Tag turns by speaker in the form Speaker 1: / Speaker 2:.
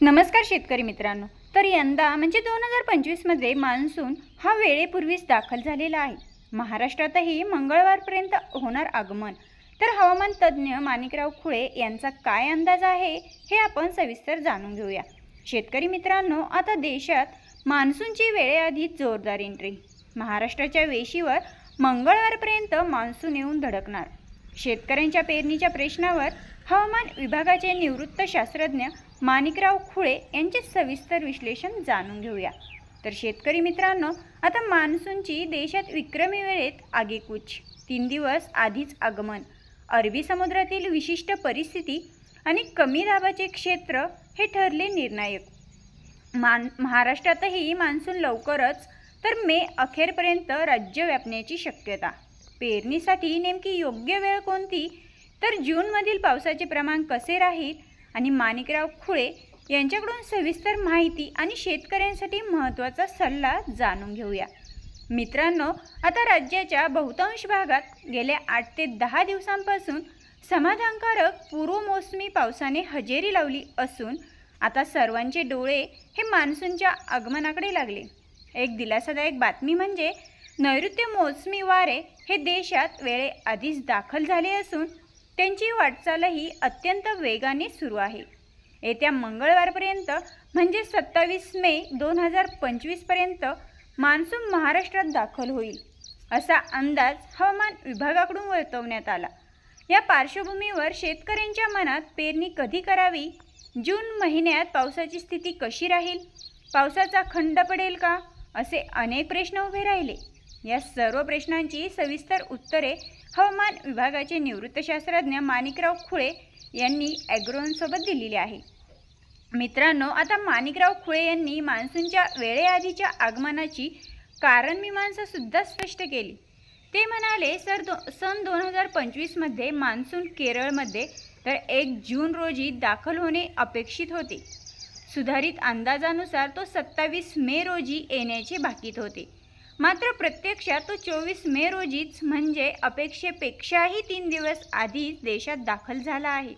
Speaker 1: नमस्कार शेतकरी मित्रांनो. तर यंदा म्हणजे दोन हजार पंचवीसमध्ये मान्सून हा वेळेपूर्वीच दाखल झालेला आहे. महाराष्ट्रातही मंगळवारपर्यंत होणार आगमन. तर हवामान तज्ज्ञ माणिकराव खुळे यांचा काय अंदाज आहे हे आपण सविस्तर जाणून घेऊया. शेतकरी मित्रांनो आता देशात मान्सूनची वेळेआधीच जोरदार एंट्री महाराष्ट्राच्या वेशीवर मंगळवारपर्यंत मान्सून येऊन धडकणार. शेतकऱ्यांच्या पेरणीच्या प्रश्नावर हवामान विभागाचे निवृत्त शास्त्रज्ञ माणिकराव खुळे यांचे सविस्तर विश्लेषण जाणून घेऊया. तर शेतकरी मित्रांनो आता मान्सूनची देशात विक्रमी वेळेत आगेकूच. तीन दिवस आधीच आगमन. अरबी समुद्रातील विशिष्ट परिस्थिती आणि कमी दाबाचे क्षेत्र हे ठरले निर्णायक. मान महाराष्ट्रातही मान्सून लवकरच तर मे अखेरपर्यंत राज्य व्यापण्याची शक्यता. पेरणीसाठी नेमकी योग्य वेळ कोणती? तर जूनमधील पावसाचे प्रमाण कसे राहील? आणि माणिकराव खुळे यांच्याकडून सविस्तर माहिती आणि शेतकऱ्यांसाठी महत्त्वाचा सल्ला जाणून घेऊया. मित्रांनो आता राज्याच्या बहुतांश भागात गेल्या आठ ते दहा दिवसांपासून समाधानकारक पूर्वमोसमी पावसाने हजेरी लावली असून आता सर्वांचे डोळे हे मान्सूनच्या आगमनाकडे लागले. एक दिलासादायक बातमी म्हणजे नैऋत्य मोसमी वारे हे देशात वेळेआधीच दाखल झाले असून त्यांची वाटचालही अत्यंत वेगाने सुरू आहे. येत्या मंगळवारपर्यंत म्हणजे सत्तावीस मे दोन हजार पंचवीसपर्यंत मान्सून महाराष्ट्रात दाखल होईल असा अंदाज हवामान विभागाकडून वर्तवण्यात आला. या पार्श्वभूमीवर शेतकऱ्यांच्या मनात पेरणी कधी करावी? जून महिन्यात पावसाची स्थिती कशी राहील? पावसाचा खंड पडेल का? असे अनेक प्रश्न उभे राहिले. या सर्व प्रश्नांची सविस्तर उत्तरे हवामान विभागाचे निवृत्त शास्त्रज्ञ माणिकराव खुळे यांनी ॲग्रोनसोबत दिलेली आहे. मित्रांनो आता माणिकराव खुळे यांनी मान्सूनच्या वेळेआधीच्या आगमनाची कारणमीमांसासुद्धा स्पष्ट केली. ते म्हणाले सर दो सन दोन हजार पंचवीसमध्ये मान्सून केरळमध्ये तर एक जून रोजी दाखल होणे अपेक्षित होते. सुधारित अंदाजानुसार तो सत्तावीस मे रोजी येण्याचे बाकीत होते. मात्र प्रत्यक्षात तो चोवीस मे रोजीच म्हणजे अपेक्षेपेक्षाही तीन दिवस आधीच देशात दाखल झाला आहे.